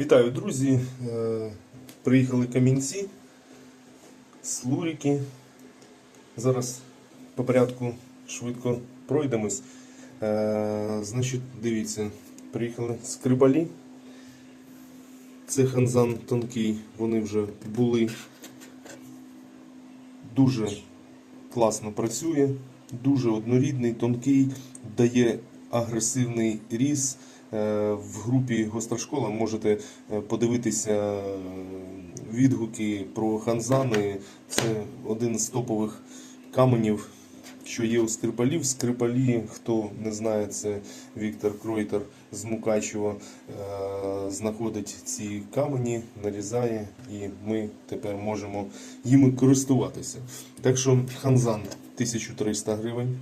Вітаю, друзі! Е, Приїхали камінці, слурики. Зараз по порядку швидко пройдемось. Е, Значить, дивіться, приїхали скрибалі. Це ханзан тонкий, вони вже були. Дуже класно працює, дуже однорідний, тонкий, дає агресивний різ. Е, В групі Гостра школа можете е, подивитися е, відгуки про ханзани. Це один з топових каменів, що є у Скрипалів. Скрипалі, хто не знає, це Віктор Кройтер з Мукачева знаходить ці камені, нарізає, і ми тепер можемо їми користуватися. Так що ханзан 1300 гривень.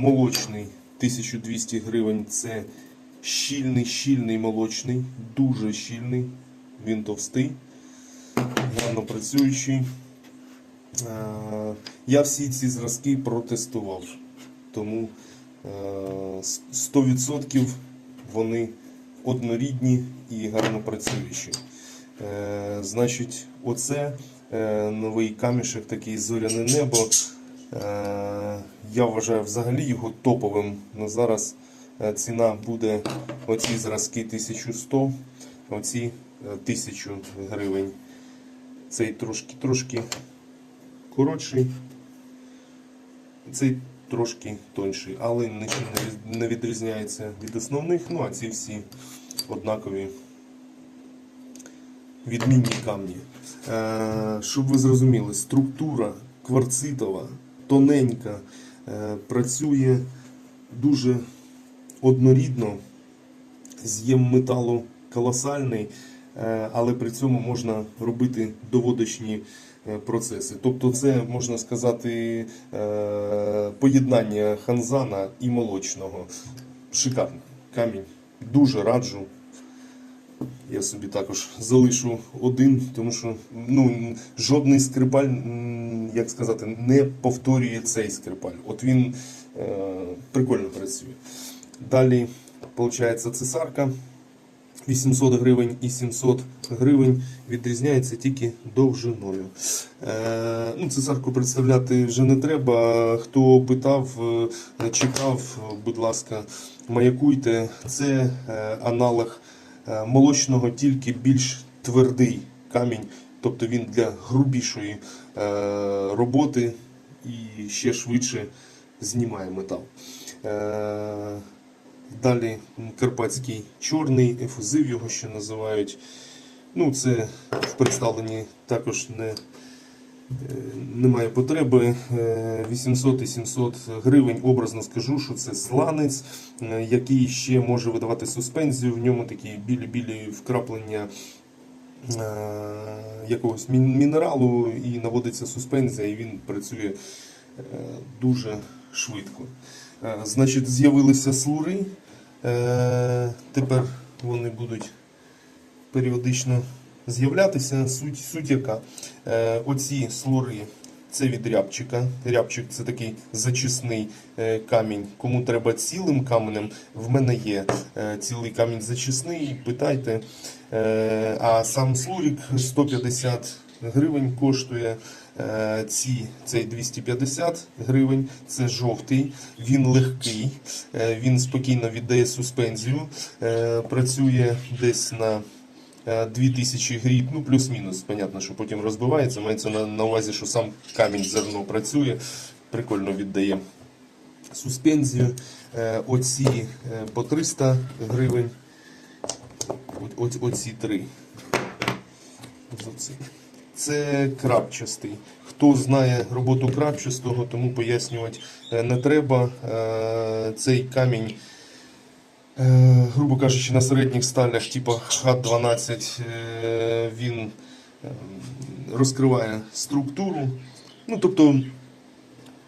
Е, Молочний 1200 гривень. Це щільний, щільний молочний, дуже щільний. Він товстий, гарно працюючий. Е, Я всі ці зразки протестував, тому е, 100% вони однорідні і гарно працюючі. Е, Значить, оце е, новий камішек, такий зоряне небо. Е, Я вважаю взагалі його топовим. На зараз е, ціна буде оці зразки 1100, оці е, 1000 гривень. Цей трошки трошки коротший, цей трошки тонший, але нічим не відрізняється від основних. Ну а ці всі однакові відмінні камні. Е, щоб ви зрозуміли, структура кварцитова, тоненька, е, працює дуже однорідно, з'єм металу колосальний, е, але при цьому можна робити доводочні е, процеси. Тобто, це можна сказати поєднання ханзана і молочного. Шикарний камінь. Дуже раджу. Я собі також залишу один, тому що ну, жодний скрипаль, як сказати, не повторює цей скрипаль. От він е, прикольно працює. Далі, виходить, цесарка 800 гривень і 700 гривень відрізняється тільки довжиною. Е, ну, цесарку представляти вже не треба. Хто питав, е, чекав, будь ласка, маякуйте. Це е, аналог молочного, тільки більш твердий камінь. Тобто він для грубішої е, роботи і ще швидше знімає метал. Е, Далі карпатський чорний, ефузив його ще називають. Ну, це в представленні також не, е, немає потреби. Е, 800 і 700 гривень, образно скажу, що це сланець, е, який ще може видавати суспензію. В ньому такі білі-білі вкраплення е, якогось мінералу і наводиться суспензія, і він працює е, дуже швидко. Е, Значить, з'явилися слури. Е, Тепер вони будуть періодично з'являтися. Суть, суть яка. Е, Оці слури це від рябчика. Рябчик це такий зачисний е, камінь. Кому треба цілим каменем, в мене є е, цілий камінь зачисний. Питайте. А сам слурик 150 гривень коштує. Ці, цей 250 гривень, це жовтий, він легкий, він спокійно віддає суспензію, працює десь на 2000 гріб, ну плюс-мінус. Понятно, що потім розбивається. Мається на, на увазі, що сам камінь зерно працює, прикольно віддає суспензію. Е, Оці е, по 300 гривень. От- от- Оці три. Це крапчастий. Хто знає роботу крапчастого, тому пояснювати е, не треба. Е, Цей камінь, е, грубо кажучи, на середніх сталях, типу Х12, е, він е, розкриває структуру. Ну, тобто,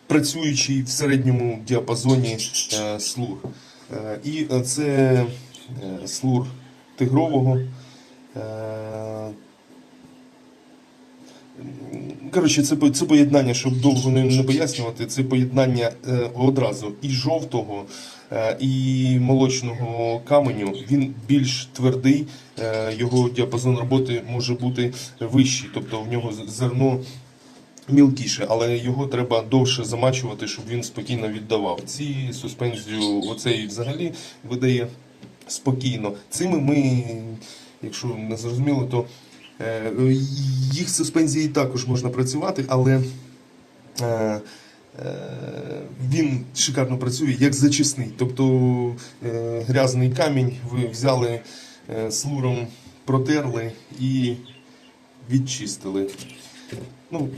працюючий в середньому діапазоні е, слур. Е, І е, це е, слур тигрового. Коротше, це, це поєднання, щоб довго не, не пояснювати, це поєднання е, одразу і жовтого, е, і молочного каменю. Він більш твердий, е, його діапазон роботи може бути вищий, тобто в нього зерно мілкіше, але його треба довше замачувати, щоб він спокійно віддавав. Ці суспензію, оцей взагалі видає спокійно. Цими ми, якщо не зрозуміло, то е, їх суспензії також можна працювати, але е, е, він шикарно працює як зачисний. Тобто грязний камінь ви взяли слуром, протерли і відчистили. Ну,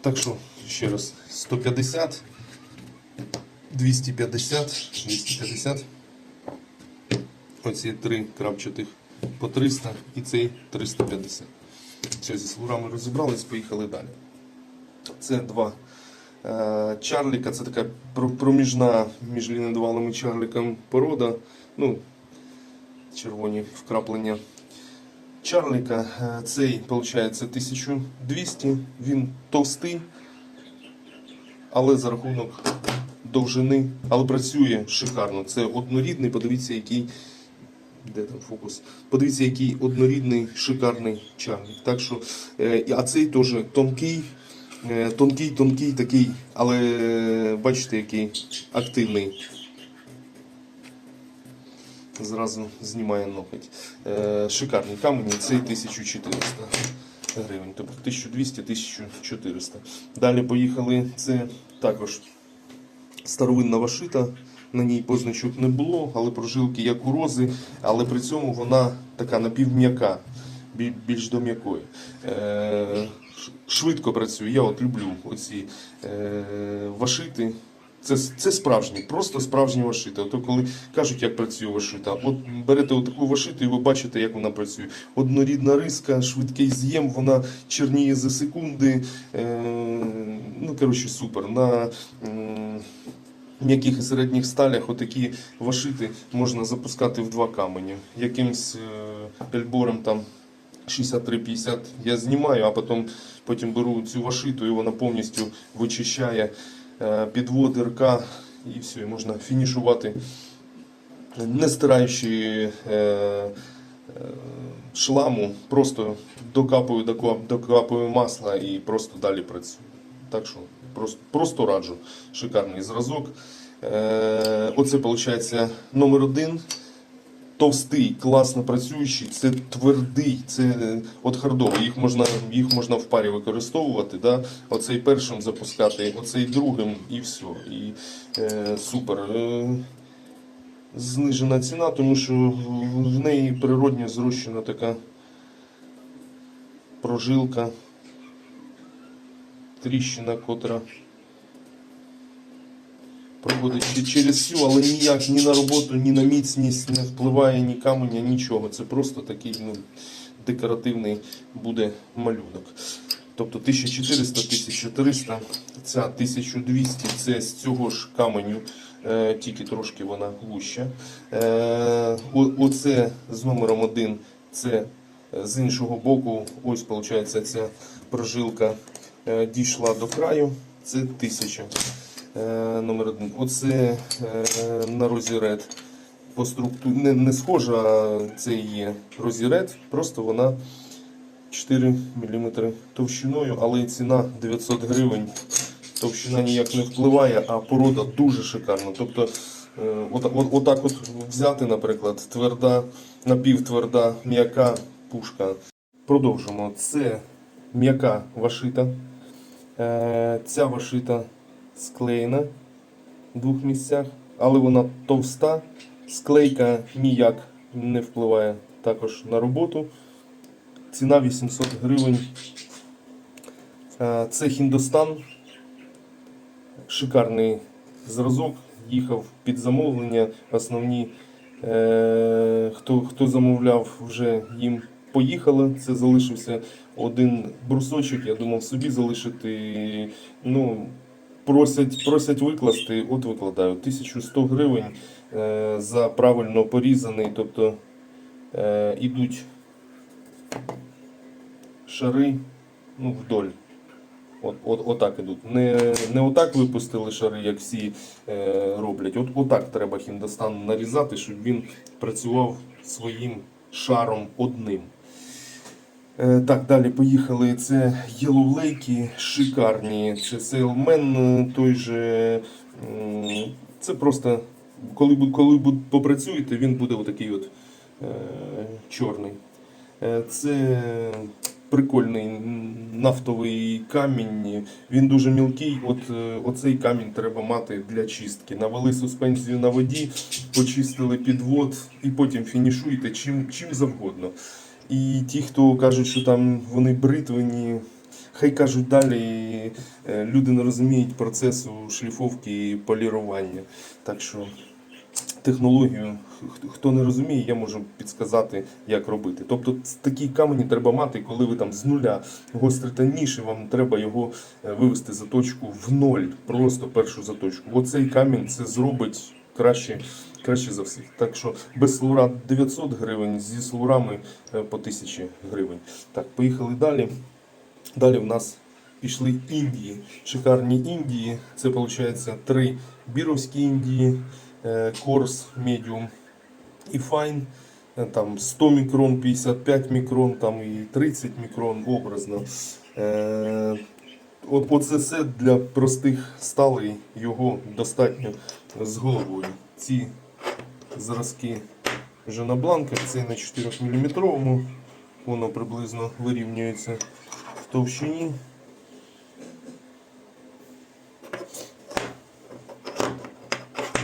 так що, ще раз, 150, 250, 250. Оці три крапчатих по 300 і цей 350. Все, зі слурами розібрались, поїхали далі. Це два е, чарліка, це така проміжна між лінедвалом і чарліком порода. Ну, червоні вкраплення. Чарліка, е, цей виходить 1200, він товстий, але за рахунок довжини, але працює шикарно. Це однорідний, подивіться, який. Де там фокус? Подивіться, який однорідний, шикарний чарлік. Так що, е, а цей теж тонкий, е, тонкий, тонкий такий, але бачите, який активний. Зразу знімає ноготь. Е, шикарний камені, цей 1400 гривень, тобто 1200-1400. Далі поїхали. Це також старовинна вашита. На ній позначок не було, але прожилки як у рози, але при цьому вона така напівм'яка, більш до м'якої. Е, швидко працює. Я от люблю оці е, вашити. Це, це справжні, просто справжні вашити. Ото коли кажуть, як працює вашита, от берете отаку вашиту і ви бачите, як вона працює. Однорідна риска, швидкий з'єм, вона чорніє за секунди. Е, ну, коротше, супер. На м, м'яких і середніх сталях отакі вашити можна запускати в два камені. Якимсь е, ельбором там 63-50 я знімаю, а потім, потім беру цю вашиту і вона повністю вичищає е, підвод РК і все, і можна фінішувати, не стираючи е, шламу, просто докапую, дока- докапую масла і просто далі працюю. Так що просто, просто раджу. Шикарний зразок. Е, оце виходить номер один. Товстий, класно працюючий, це твердий, це е, от хардовий. Їх можна, їх можна в парі використовувати. Да? Оцей першим запускати, оцей другим і все. І е, супер. Е, знижена ціна, тому що в в неї природньо зрощена така прожилка, тріщина, котра проходить через всю, але ніяк ні на роботу, ні на міцність не впливає ні каменя, нічого. Це просто такий ну, декоративний буде малюнок. Тобто 1400-1300, ця 1200 це з цього ж каменю, е, тільки трошки вона гуща. Е, оце з номером 1 це е, з іншого боку, ось виходить ця прожилка дійшла до краю, це 1000 е, номер один. Оце е, на розірет по структурі не, не схожа, це є розірет, просто вона 4 мм товщиною, але ціна 900 гривень. Товщина ніяк не впливає, а порода дуже шикарна. Тобто, е, от, от, отак от взяти, наприклад, тверда, напівтверда, м'яка пушка. Продовжимо. Це м'яка вашита. Е, Ця вашита склеєна в двох місцях, але вона товста. Склейка ніяк не впливає також на роботу. Ціна 800 гривень. Е, Це Хіндостан. Шикарний зразок. Їхав під замовлення. Основні, е, хто, хто замовляв, вже їм поїхали. Це залишився один брусочок. Я думав собі залишити. Ну, просять, просять викласти, от викладаю. 1100 гривень е, за правильно порізаний. Тобто е, ідуть шари ну, вдоль. От, от, отак ідуть. Не, не отак випустили шари, як всі е, роблять. От, отак треба хіндостан нарізати, щоб він працював своїм шаром одним. Е, Так, далі поїхали. Це Єловлейки шикарні. Це Сейлмен е, той же. Це просто, коли, коли попрацюєте, він буде отакий от е, чорний. Це прикольний нафтовий камінь. Він дуже мілкий. От оцей камінь треба мати для чистки. Навели суспензію на воді, почистили підвод і потім фінішуєте чим, чим завгодно. І ті, хто кажуть, що там вони бритвені, хай кажуть далі, е, люди не розуміють процесу шліфовки і полірування. Так що технологію, хто не розуміє, я можу підсказати, як робити. Тобто такі камені треба мати, коли ви там з нуля гострите ніж, і вам треба його е, вивести заточку в ноль, просто першу заточку. Оцей камінь це зробить краще. Краще за всіх. Так що без слура 900 гривень, зі слурами е, по 1000 гривень. Так, поїхали далі. Далі в нас пішли Індії. Шикарні Індії. Це виходить три біровські Індії, е, Корс, Медіум і Файн. Е, Там 100 мікрон, 55 мікрон, там і 30 мікрон образно. Оце все для простих сталей, його достатньо з головою. Ці зразки вже на бланках, це на 4 мм. Воно приблизно вирівнюється в товщині.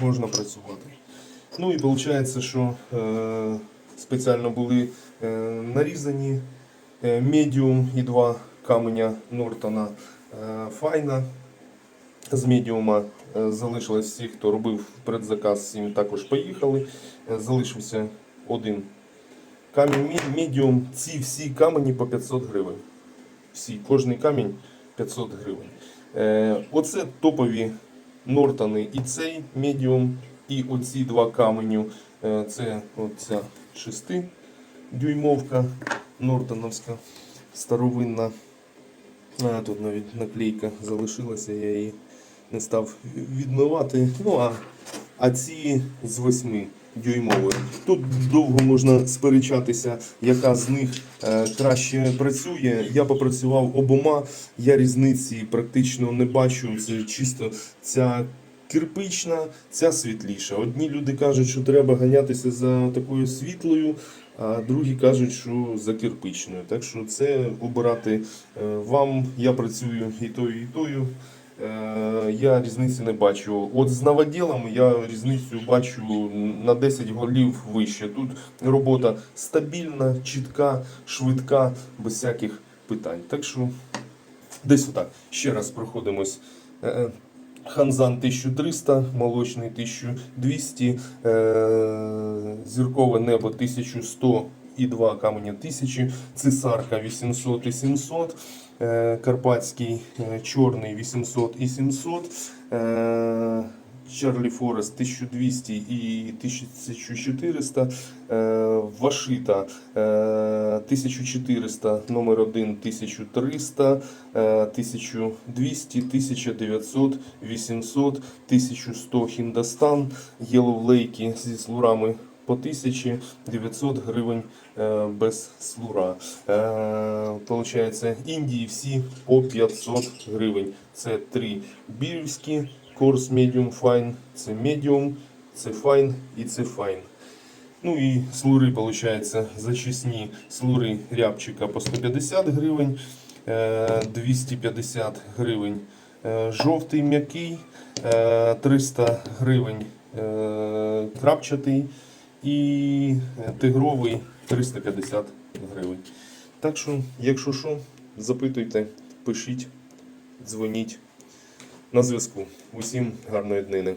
Можна працювати. Ну і виходить, що е, спеціально були е, нарізані е, медіум і два каменя Нортона е, Файна. З медіума е, залишилось всі, хто робив предзаказ, всім також поїхали. Е, Залишився один камінь мі- медіум. Ці всі камені по 500 гривень. Всі, кожний камінь 500 гривень. Е, оце топові Нортони і цей медіум, і оці два каменю. Це оця 6 дюймовка Нортоновська старовинна. А, тут навіть наклейка залишилася, я її не став відмивати. Ну а, а ці з 8 дюймової. Тут довго можна сперечатися, яка з них е, краще працює. Я попрацював обома, я різниці практично не бачу. Це чисто ця кирпична, ця світліша. Одні люди кажуть, що треба ганятися за такою світлою, а другі кажуть, що за кирпичною. Так що це обирати е, вам. Я працюю і тою, і тою. Е, Я різниці не бачу. От з новоділом я різницю бачу на 10 голів вище. Тут робота стабільна, чітка, швидка, без всяких питань. Так що десь отак. Ще раз проходимось. Е, Ханзан 1300, молочний 1200, е, зіркове небо 1100 і 2 каменя 1000, цесарка 800 і 700, е, карпатський е, чорний 800 і 700, е, Чарлі Форест 1200 і 1400, е, Вашита е, 1400, номер 1 1300, е, 1200, 1900, 800, 1100 Хіндостан, Єловлейки зі слурами по 1000, 900 гривень е, без слура. Е, Получається, Індії всі по 500 гривень. Це три бірівські, Корс Medium Fine, це Medium, це Fine і це Fine. Ну і слури, виходить, зачисні слури рябчика по 150 гривень, е, 250 гривень е, жовтий м'який, е, 300 гривень крапчатий і е, тигровий 350 гривень. Так що, якщо що, запитуйте, пишіть, дзвоніть на зв'язку. Усім гарної днини.